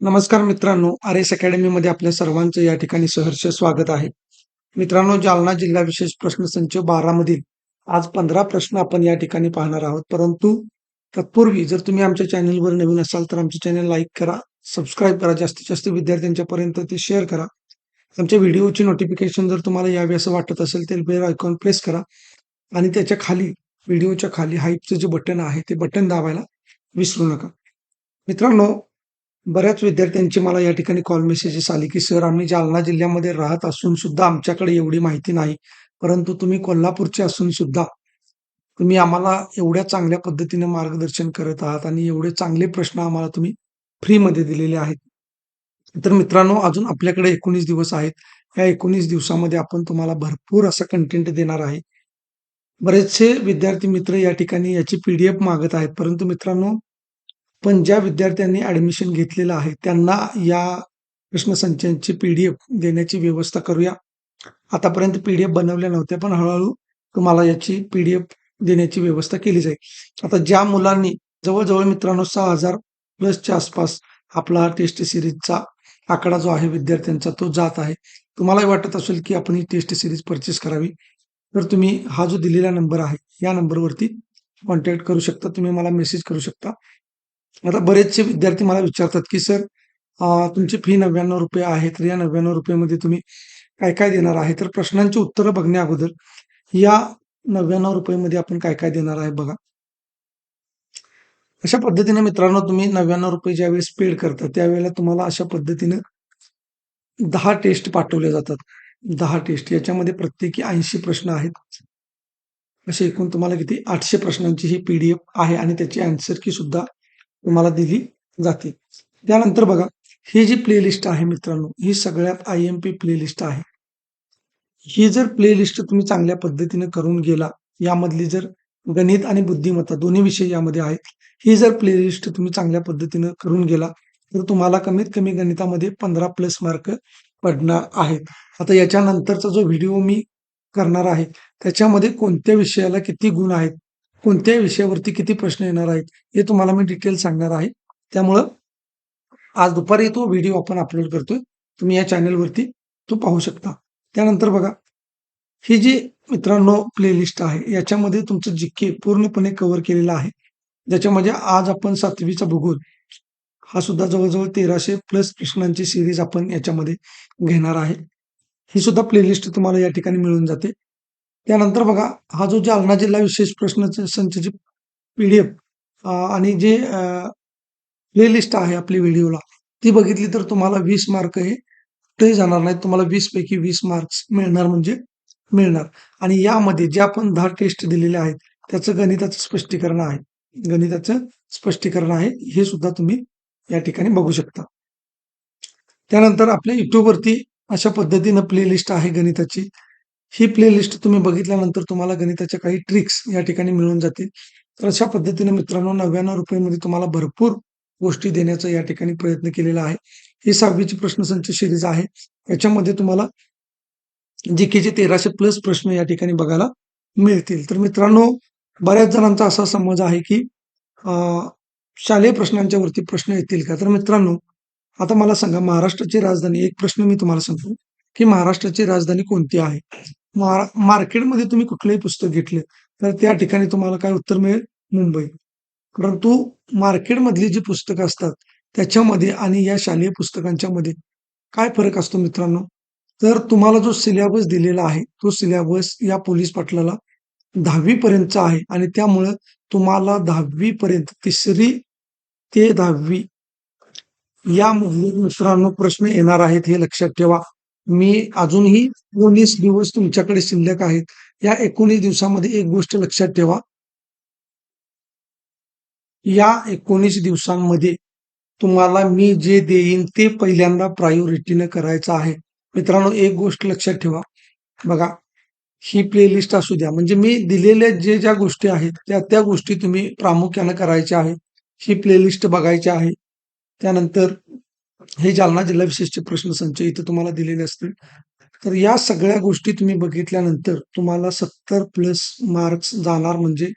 नमस्कार मित्रांनो R S अकॅडमीमध्ये आपल्या सर्वांचं या ठिकाणी सहर्ष स्वागत आहे. मित्रांनो जालना जिल्हा विशेष प्रश्न संच बारा मधील आज पंधरा प्रश्न आपण या ठिकाणी पाहणार आहोत. परंतु तत्पूर्वी जर तुम्ही आमच्या चॅनलवर नवीन असाल तर आमचे चॅनल लाईक करा सबस्क्राईब करा जास्तीत जास्त विद्यार्थ्यांच्यापर्यंत ते शेअर करा. आमच्या व्हिडिओची नोटिफिकेशन जर तुम्हाला यावी असं वाटत असेल तर बेल आयकॉन प्रेस करा आणि त्याच्याखाली व्हिडिओच्या खाली हाईपचं जे बटन आहे ते बटन दाबायला विसरू नका. मित्रांनो बऱ्याच विद्यार्थ्यांची मला या ठिकाणी कॉल मेसेजेस आले की सर आम्ही जालना जिल्ह्यामध्ये राहत असून सुद्धा आमच्याकडे एवढी माहिती नाही. परंतु तुम्ही कोल्हापूरचे असून सुद्धा तुम्ही आम्हाला एवढ्या चांगल्या पद्धतीने मार्गदर्शन करत आहात आणि एवढे चांगले प्रश्न आम्हाला तुम्ही फ्रीमध्ये दिलेले आहेत. तर मित्रांनो अजून आपल्याकडे एकोणीस दिवस आहेत. या एकोणीस दिवसामध्ये आपण तुम्हाला भरपूर असं कंटेंट देणार आहे. बरेचसे विद्यार्थी मित्र या ठिकाणी याची पीडीएफ मागत आहेत. परंतु मित्रांनो पण ज्या विद्यार्थ्यांनी ऍडमिशन घेतलेलं आहे त्यांना या प्रश्नसंचांची पीडीएफ देण्याची व्यवस्था करूया. आतापर्यंत पीडीएफ बनवल्या नव्हत्या पण हळूहळू तुम्हाला याची पीडीएफ देण्याची व्यवस्था केली जाईल. आता ज्या मुलांनी जवळजवळ मित्रांनो सहा हजार प्लसच्या आसपास आपला टेस्ट सिरीजचा आकडा जो आहे विद्यार्थ्यांचा तो जात आहे. तुम्हालाही वाटत असेल की आपण ही टेस्ट सिरीज परचेस करावी. तर तुम्ही हा जो दिलेला नंबर आहे या नंबरवरती कॉन्टॅक्ट करू शकता. तुम्ही मला मेसेज करू शकता. आता बरेचसे विद्यार्थी मला विचारतात की सर तुमची फी नव्याण्णव रुपये आहे तर या नव्याण्णव रुपयामध्ये तुम्ही काय काय देणार आहे? तर प्रश्नांची उत्तरं बघण्या अगोदर या नव्याण्णव रुपयामध्ये आपण काय काय देणार आहे बघा. अशा पद्धतीने मित्रांनो तुम्ही नव्याण्णव रुपये ज्यावेळेस पेड करता त्यावेळेला तुम्हाला अशा पद्धतीनं दहा टेस्ट पाठवले जातात. दहा टेस्ट याच्यामध्ये प्रत्येकी ऐंशी प्रश्न आहेत. असे एकूण तुम्हाला किती? आठशे प्रश्नांची ही पीडीएफ आहे आणि त्याची आन्सर की सुद्धा तुम्हाला दिली जाते. त्यानंतर बघा ही जी प्लेलिस्ट आहे मित्रांनो ही सगळ्यात आय एम पी प्लेलिस्ट आहे. ही जर प्लेलिस्ट तुम्ही चांगल्या पद्धतीने करून गेला यामधली जर गणित आणि बुद्धिमत्ता दोन्ही विषय यामध्ये आहेत ही जर प्लेलिस्ट तुम्ही चांगल्या पद्धतीने करून गेला तर तुम्हाला कमीत कमी गणितामध्ये पंधरा प्लस मार्क पडणार आहेत. आता याच्यानंतरचा जो व्हिडिओ मी करणार आहे त्याच्यामध्ये कोणत्या विषयाला किती गुण आहेत कोणत्या विषयावरती किती प्रश्न येणार आहेत हे तुम्हाला मी डिटेल सांगणार आहे. त्यामुळं आज दुपारी तो व्हिडिओ आपण अपलोड करतोय. तुम्ही या चॅनलवरती तो पाहू शकता. त्यानंतर बघा ही जी मित्रांनो प्लेलिस्ट आहे याच्यामध्ये तुमचं जिक्के पूर्णपणे कव्हर केलेलं आहे ज्याच्यामध्ये म्हणजे आज आपण सातवीचा भूगोल हा सुद्धा जवळजवळ तेराशे प्लस प्रश्नांची सिरीज आपण याच्यामध्ये घेणार आहे. ही सुद्धा प्लेलिस्ट तुम्हाला या ठिकाणी मिळून जाते. त्यानंतर बघा हा जो जालना जिल्हा विशेष प्रश्न संचची पीडीएफ आणि जे प्लेलिस्ट आहे आपली व्हिडिओला ती बघितली तर तुम्हाला वीस मार्क हे कुठेही जाणार नाही तुम्हाला वीस पैकी वीस मार्क्स मिळणार म्हणजे मिळणार. आणि यामध्ये जे आपण दहा टेस्ट दिलेले आहेत त्याचं गणिताचं स्पष्टीकरण आहे. गणिताचं स्पष्टीकरण आहे. हे सुद्धा तुम्ही या ठिकाणी बघू शकता. त्यानंतर आपल्या युट्यूबवरती अशा पद्धतीनं प्लेलिस्ट आहे गणिताची. ही प्लेलिस्ट तुम्ही बघितल्यानंतर तुम्हाला गणिताच्या काही ट्रिक्स या ठिकाणी मिळून जातील. तर अशा पद्धतीने मित्रांनो नव्याण्णव रुपयामध्ये तुम्हाला भरपूर गोष्टी देण्याचा या ठिकाणी प्रयत्न केलेला आहे. ही सहावीची प्रश्नसंच सिरीज आहे. याच्यामध्ये तुम्हाला जीकेचे तेराशे प्लस प्रश्न या ठिकाणी बघायला मिळतील. तर मित्रांनो बऱ्याच जणांचा असा समज आहे की शालेय प्रश्नांच्या वरती प्रश्न येतील का? तर मित्रांनो आता मला सांगा महाराष्ट्राची राजधानी एक प्रश्न मी तुम्हाला सांगतो की महाराष्ट्राची राजधानी कोणती आहे? मार्केटमध्ये तुम्ही कुठलंही पुस्तक घेतलं तर त्या ठिकाणी तुम्हाला काय उत्तर मिळेल? मुंबई. परंतु मार्केटमधली जी पुस्तकं असतात त्याच्यामध्ये आणि या शालेय पुस्तकांच्या मध्ये काय फरक असतो मित्रांनो? तर तुम्हाला जो सिलेबस दिलेला आहे तो सिलेबस या पोलीस पाटलाला दहावी पर्यंतचा आहे आणि त्यामुळं तुम्हाला दहावी पर्यंत तिसरी ते दहावी या मित्रांनो प्रश्न येणार आहेत हे लक्षात ठेवा. मी अजूनही एकोणीस दिवस तुमच्याकडे शिल्लक आहेत या एकोणीस दिवसामध्ये एक गोष्ट लक्षात ठेवा. या एकोणीस दिवसांमध्ये तुम्हाला मी जे देईन ते पहिल्यांदा प्रायोरिटीने करायचं आहे. मित्रांनो एक गोष्ट लक्षात ठेवा. बघा ही प्लेलिस्ट असू द्या म्हणजे मी दिलेल्या जे ज्या गोष्टी आहेत त्या त्या गोष्टी तुम्ही प्रामुख्याने करायच्या आहेत ही प्लेलिस्ट बघायची आहे. त्यानंतर हे जालना जिल्हा विशेषचे प्रश्नसंच इथे तुम्हाला दिलेले असतील तर या सगळ्या गोष्टी तुम्ही बघितल्यानंतर तुम्हाला सत्तर प्लस मार्क्स जाणार म्हणजे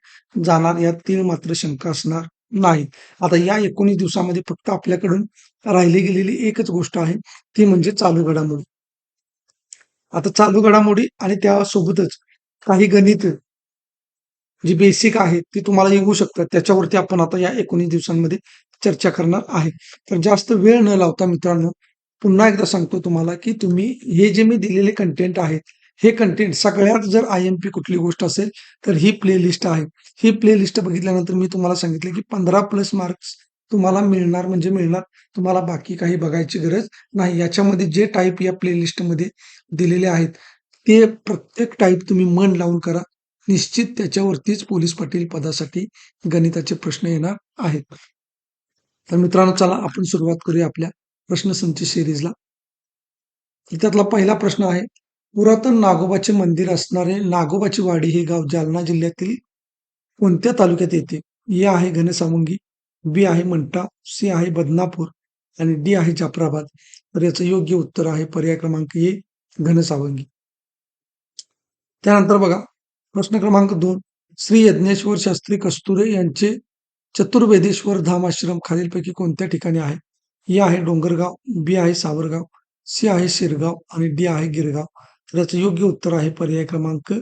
जाणार यात तीन मात्र शंका असणार नाही. आता या 19 दिवसामध्ये फक्त आपल्याकडून राहिली गेलेली एकच गोष्ट आहे, ती म्हणजे चालू घडामोडी. आता चालू घडामोडी आणि त्यासोबतच काही गणित जी बेसिक आहेत, ती तुम्हाला येऊ शकतात. त्याच्यावरती आपण आता या 19 दिवसांमध्ये चर्चा करणार आहे. तर जास्त वेळ न लावता मित्रांनो, पुन्हा एकदा सांगतो तुम्हाला, की तुम्ही हे जे मी दिलेले कंटेंट आहेत, हे कंटेंट सगळ्यात जर आय-एम-पी कुठली गोष्ट असेल, तर ही प्लेलिस्ट आहे. ही प्लेलिस्ट बघितल्यानंतर मी तुम्हाला सांगितलं, की 15 प्लस मार्क्स तुम्हाला मिळणार म्हणजे मिळणार. तुम्हाला बाकी काही बघायची गरज नाही. याच्यामध्ये जे टाईप या प्लेलिस्टमध्ये दिलेले आहेत, ते प्रत्येक टाईप तुम्ही मन लावून करा. निश्चित त्याच्यावरतीच पोलीस पाटील पदासाठी गणिताचे प्रश्न येणार आहेत. तर मित्रांनो चला आपण सुरुवात करूया आपल्या प्रश्नसंच सिरीजला. त्यातला पहिला प्रश्न आहे, पुरातन नागोबाचे मंदिर असणारे नागोबाची वाडी हे गाव जालना जिल्ह्यातील कोणत्या तालुक्यात येते? ए आहे घनसावंगी, बी आहे मंटा सी आहे बदनापूर आणि डी आहे जाफराबाद. तर याचं योग्य उत्तर आहे पर्याय क्रमांक ए घनसावंगी. त्यानंतर बघा प्रश्न क्रमांक दोन श्री यज्ञेश्वर शास्त्री कस्तुरे यांचे चतुर्वेदेश्वर धाम आश्रम खालीलपैकी कोणत्या ठिकाणी आहे? ए आहे डोंगरगाव, बी आहे सावरगाव, सी आहे शिरगाव आणि डी आहे गिरगाव. तर याचं योग्य उत्तर आहे पर्याय क्रमांक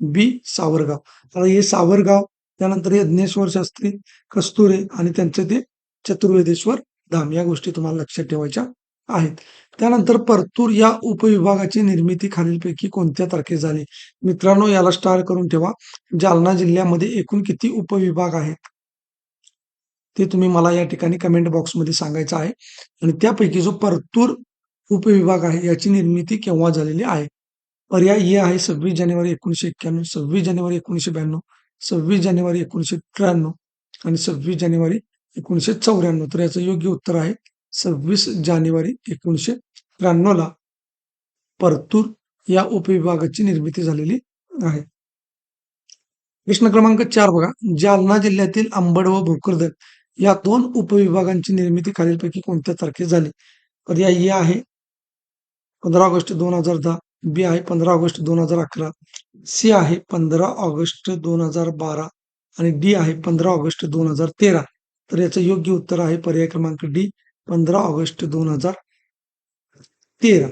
बी सावरगाव. आता हे सावरगाव त्यानंतर यज्ञेश्वर शास्त्री कस्तुरे आणि त्यांचे ते चतुर्वेदेश्वर धाम या गोष्टी तुम्हाला लक्षात ठेवायच्या आहेत. त्यानंतर परतूर या उपविभागाची निर्मिती खालीलपैकी कोणत्या तारखेस झाली? मित्रांनो याला स्टार करून ठेवा. जालना जिल्ह्यामध्ये एकूण किती उपविभाग आहेत? ते तुम्ही मला या ठिकाणी कमेंट बॉक्समध्ये सांगायचं आहे आणि त्यापैकी जो परतूर उपविभाग आहे याची निर्मिती केव्हा झालेली आहे? पर्याय ए आहे सव्वीस जानेवारी एकोणीसशे एक्क्याण्णव, सव्वीस जानेवारी एकोणीसशे ब्याण्णव, सव्वीस जानेवारी एकोणीसशे त्र्याण्णव आणि सव्वीस जानेवारी एकोणीसशे चौऱ्याण्णव. तर याचं योग्य उत्तर आहे सव्वीस जानेवारी एकोणीसशे त्र्याण्णवला परतूर या उपविभागाची निर्मिती झालेली आहे. प्रश्न क्रमांक चार बघा जालना जिल्ह्यातील अंबड व भोकरदन या दोन उपविभागांची निर्मिती खालीलपैकी कोणत्या तारखेस झाली? पर्याय ए आहे पंधरा ऑगस्ट दोन हजार दहा, बी आहे पंधरा ऑगस्ट दोन हजार अकरा, सी आहे पंधरा ऑगस्ट दोन हजार बारा आणि डी आहे पंधरा ऑगस्ट दोन हजार तेरा. तर याचं योग्य उत्तर आहे पर्याय क्रमांक डी पंधरा ऑगस्ट दोन हजार तेरा.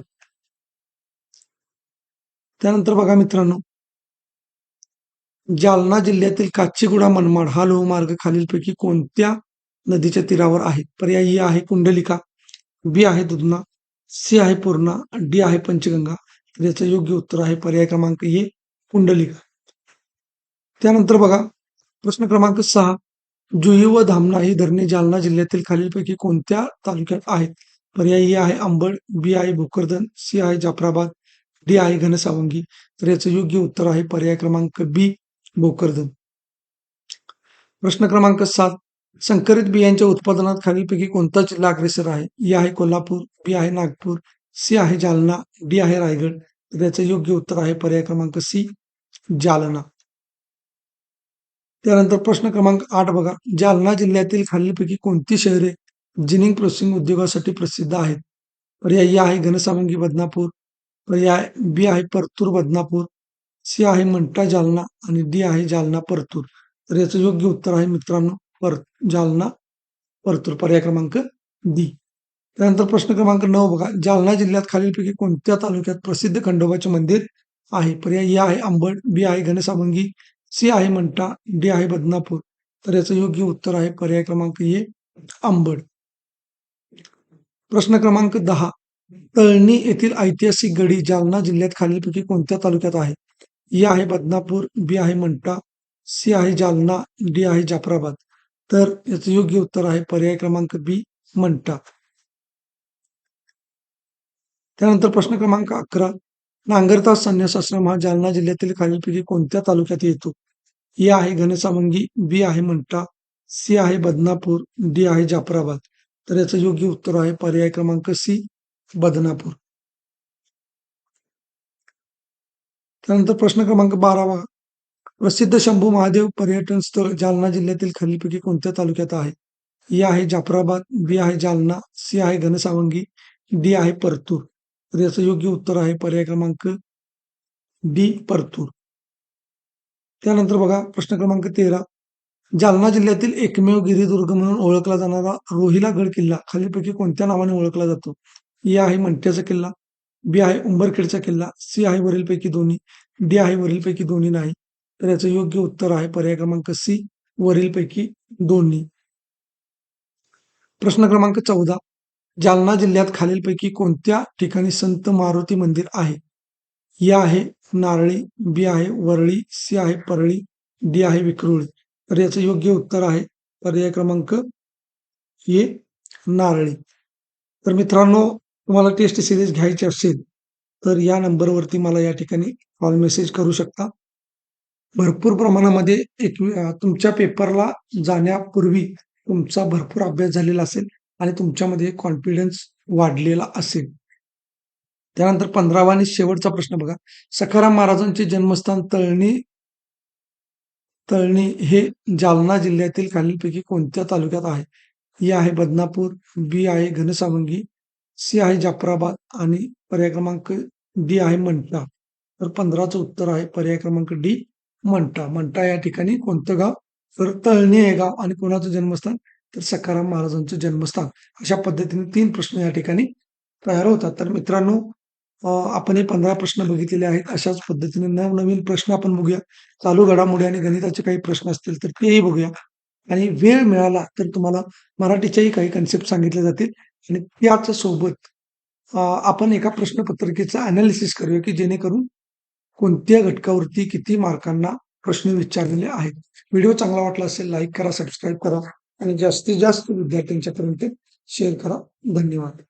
त्यानंतर बघा मित्रांनो जालना जिल्ह्यातील काचीगुडा मनमाड हा लोहमार्ग खालीलपैकी कोणत्या नदीच्या तीरावर आहे? पर्याय ए आहे कुंडलिका, बी आहे दुधना, सी आहे पूर्णा, डी आहे पंचगंगा. तर याचं योग्य उत्तर आहे पर्याय क्रमांक ए कुंडलिका. त्यानंतर बघा प्रश्न क्रमांक सहा जुई व धामणा ही धरणे जालना जिल्ह्यातील खालीलपैकी कोणत्या तालुक्यात आहेत? पर्याय ही आहे अंबड, बी आहे भोकरदन, सी आहे जाफराबाद, डी आहे घनसावंगी. तर याचं योग्य उत्तर आहे पर्याय क्रमांक बी भोकरदन. प्रश्न क्रमांक सात संकरित बियांच्या उत्पादनात खालीलपैकी कोणता जिल्हा अग्रेसर आहे? ए आहे कोल्हापूर, बी आहे नागपूर, सी आहे जालना, डी आहे रायगड. तर याचं योग्य उत्तर आहे पर्याय क्रमांक सी जालना. त्यानंतर प्रश्न क्रमांक आठ बघा जालना जिल्ह्यातील खालीलपैकी कोणती शहरे जिनिंग प्रोसेसिंग उद्योगासाठी प्रसिद्ध आहेत? पर्याय ए आहे घनसावंगी बदनापूर, पर्याय बी आहे परतूर बदनापूर, सी आहे मंटा जालना आणि डी आहे जालना परतूर. तर याचं योग्य उत्तर आहे मित्रांनो पर जालना परतूर पर्याय क्रमांक डी. त्यानंतर प्रश्न क्रमांक नऊ बघा जालना जिल्ह्यात खालीलपैकी कोणत्या तालुक्यात प्रसिद्ध खंडोबाचे मंदिर आहे? पर्याय ए आहे अंबड, बी आहे घनसावंगी, सी आहे म्हणता डी आहे बदनापूर. तर याचं योग्य उत्तर आहे पर्याय क्रमांक ए आंबड प्रश्न क्रमांक दहा तळणी येथील ऐतिहासिक गडी जालना जिल्ह्यात खालीलपैकी कोणत्या तालुक्यात आहे? ए आहे बदनापूर, बी आहे मंठा, सी आहे जालना, डी आहे जाफराबाद. तर याचं योग्य उत्तर आहे पर्याय क्रमांक बी मंटा त्यानंतर प्रश्न क्रमांक अकरा नांगरतास संन्यास आश्रम हा जालना जिल्ह्यातील खालीलपैकी कोणत्या तालुक्यात येतो? ए आहे घनसावंगी, बी आहे म्हणटा सी आहे बदनापूर, डी आहे जाफराबाद. तर याचं योग्य उत्तर आहे पर्याय क्रमांक सी बदनापूर. त्यानंतर प्रश्न क्रमांक बारावा प्रसिद्ध शंभू महादेव पर्यटन स्थळ जालना जिल्ह्यातील खालीलपैकी कोणत्या तालुक्यात आहे? ए आहे जाफराबाद, बी आहे जालना, सी आहे घनसावंगी, डी आहे परतूर. तर याचं योग्य उत्तर आहे पर्याय क्रमांक डी परतूर. त्यानंतर बघा प्रश्न क्रमांक तेरा. जालना जिल्ह्यातील एकमेव गिरिदुर्ग म्हणून ओळखला जाणारा रोहिला गड किल्ला खालीलपैकी कोणत्या नावाने ओळखला जातो? ए आहे मंठ्याचा किल्ला बी आहे उंबरखेडचा किल्ला सी आहे वरीलपैकी दोन्ही डी आहे वरीलपैकी दोन्ही नाही. तर याचं योग्य उत्तर आहे पर्याय क्रमांक सी वरीलपैकी दोन्ही. प्रश्न क्रमांक चौदा. जालना जिल्ह्यात खालीलपैकी कोणत्या ठिकाणी संत मारुती मंदिर आहे? या आहे नारळी बी आहे वरळी सी आहे परळी डी आहे विक्रोळी. तर याचं योग्य उत्तर आहे पर्याय क्रमांक ए नारळी. तर मित्रांनो तुम्हाला टेस्ट सिरीज घ्यायची असेल तर या नंबरवरती मला या ठिकाणी कॉल मेसेज करू शकता. भरपूर प्रमाणामध्ये एक तुमच्या पेपरला जाण्यापूर्वी तुमचा भरपूर अभ्यास झालेला असेल. आणि तुमच्यामध्ये कॉन्फिडन्स वाढलेला असेल. त्यानंतर पंधरावा आणि शेवटचा प्रश्न बघा. सखाराम महाराजांचे जन्मस्थान तळणी तळणी हे जालना जिल्ह्यातील खालीलपैकी कोणत्या तालुक्यात आहे? ए आहे बदनापूर बी आहे घनसावंगी सी आहे जाफराबाद आणि पर्याय क्रमांक डी आहे मंटा तर पंधराचं उत्तर आहे पर्याय क्रमांक डी मंटा मंटा या ठिकाणी कोणतं गाव? तर तळणी हे गाव आणि कोणाचं जन्मस्थान? तर सखाराम महाराजांचं जन्मस्थान अशा पद्धतीने तीन प्रश्न या ठिकाणी तयार होतात. तर मित्रांनो आपण हे पंधरा प्रश्न बघितलेले आहेत. अशाच पद्धतीने नवनवीन प्रश्न आपण बघूया. चालू घडामोडी आणि गणिताचे काही प्रश्न असतील तर तेही बघूया. आणि वेळ मिळाला तर तुम्हाला मराठीच्याही काही कन्सेप्ट सांगितले जातील. आणि त्याच सोबत आपण एका प्रश्नपत्रिकेचं अनालिसिस करूया की जेणेकरून कोणत्या घटकावरती किती मार्कांना प्रश्न विचारलेले आहेत. व्हिडिओ चांगला वाटला असेल लाईक करा सबस्क्राईब करा. आणि जास्तीत जास्त विद्यार्थ्यांच्यापर्यंत शेअर करा. धन्यवाद.